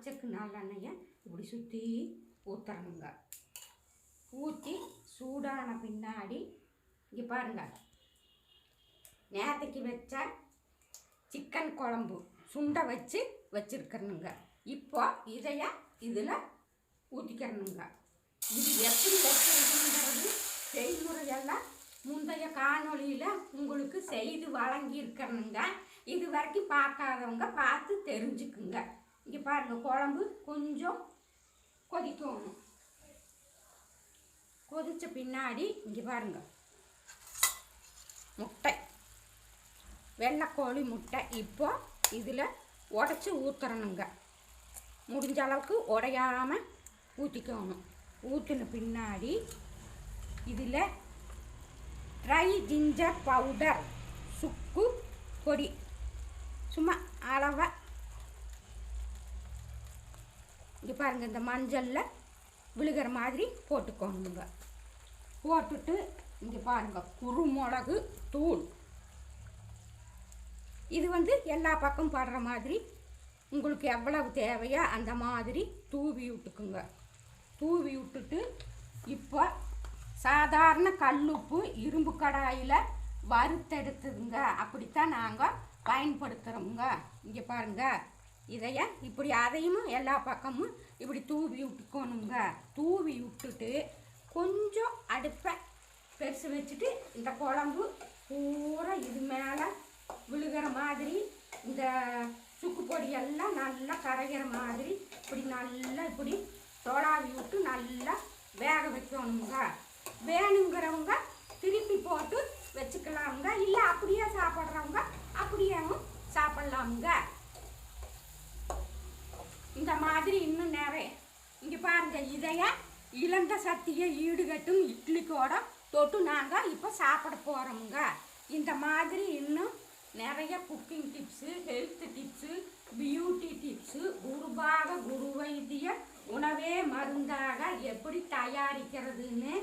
நாச்சக்கு நல்லெண்ணெயை இப்படி சுற்றி ஊற்றுறணுங்க ஊற்றி சூடான பின்னாடி இங்கே பாருங்க. நேரத்துக்கு வச்ச சிக்கன் குழம்பு சுண்டை வச்சு வச்சுருக்கணுங்க. இப்போ இதைய இதில் ஊற்றிக்கிறணுங்க இது எப்படி வச்சுருக்குங்கிறது செய்முறையெல்லாம் முந்தைய காணொலியில் உங்களுக்கு செய்து வழங்கியிருக்கிறனுங்க இது வரைக்கும் பார்க்காதவங்க பார்த்து தெரிஞ்சுக்குங்க. இங்கே பாருங்க குழம்பு கொஞ்சம் கொதிக்கணும். கொதித்த பின்னாடி இங்கே பாருங்க முட்டை. வெள்ளைக்கோழி முட்டை இப்போ இதில் உடச்சி ஊற்றுறணுங்க முடிஞ்ச அளவுக்கு உடையாமல் ஊற்றிக்கணும் ஊற்றின பின்னாடி இதில் ட்ரை ஜிஞ்சர் பவுடர் சுக்கு பொடி. சும்மா அளவாக இங்கே பாருங்கள் இந்த மஞ்சளில் விழுகிற மாதிரி போட்டுக்கோணுங்க போட்டுட்டு இங்கே பாருங்கள் குருமிளகு தூள். இது வந்து எல்லா பக்கம் படுற மாதிரி உங்களுக்கு எவ்வளவு தேவையோ அந்த மாதிரி தூவி விட்டுக்குங்க. தூவி விட்டுட்டு இப்போ சாதாரண கல்லுப்பு இரும்பு கடாயில் வறுத்தெடுத்துதுங்க. அப்படித்தான் நாங்கள் பயன்படுத்துகிறோமுங்க இங்கே பாருங்க. இதைய? இப்படி அதையும்? எல்லா பக்கமும் இப்படி தூவி விட்டுக்கணுங்க. தூவி விட்டுட்டு கொஞ்சம் அடுப்பை பெருசு வச்சுட்டு இந்த குழம்பு பூரா இது மேலே விழுகிற மாதிரி இந்த சுக்கு பொடியெல்லாம் நல்லா கரைகிற மாதிரி இப்படி நல்லா இப்படி தொலாவி விட்டு நல்லா வேக வைக்கணுங்க. வேணுங்கிறவங்க திருப்பி போட்டு வச்சுக்கலாமுங்க. இல்லை அப்படியே சாப்பிட்றவங்க அப்படியேவும் சாப்பிட்லாமுங்க. இந்த மாதிரி இன்னும் நிறைய. இங்கே பாருங்க இதைய இழந்த சக்தியை ஈடுகட்டும் இட்லிக்கோட தொட்டு நாங்கள் இப்போ சாப்பிட போகிறோமுங்க இந்த மாதிரி இன்னும் நிறைய cooking tips health tips beauty tips குருபாக குரு வைத்திய உணவே மருந்தாக எப்படி தயாரிக்கிறதுன்னு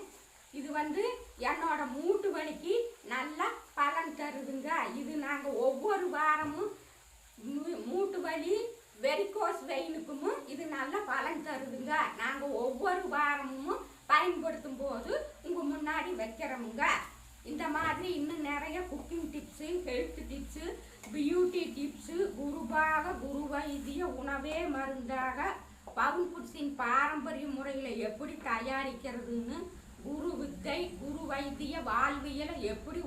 இது வந்து என்னோட மூட்டு வலிக்கு நல்லா பலன் தருதுங்க. இது நாங்கள் ஒவ்வொரு வாரமும் நல்ல பலன் தருதுங்க. நாங்கள் ஒவ்வொரு வாரமும் பயன்படுத்தும் போது உங்கள் முன்னாடி வைக்கிறோமுங்க. இந்த மாதிரி இன்னும் நிறைய cooking tips health tips beauty tips குருபாக குரு வைத்திய உணவே மருந்தாக பவுன் பாரம்பரிய முறையில் எப்படி தயாரிக்கிறதுன்னு குரு வித்தை குரு வைத்திய வாழ்வியலை எப்படி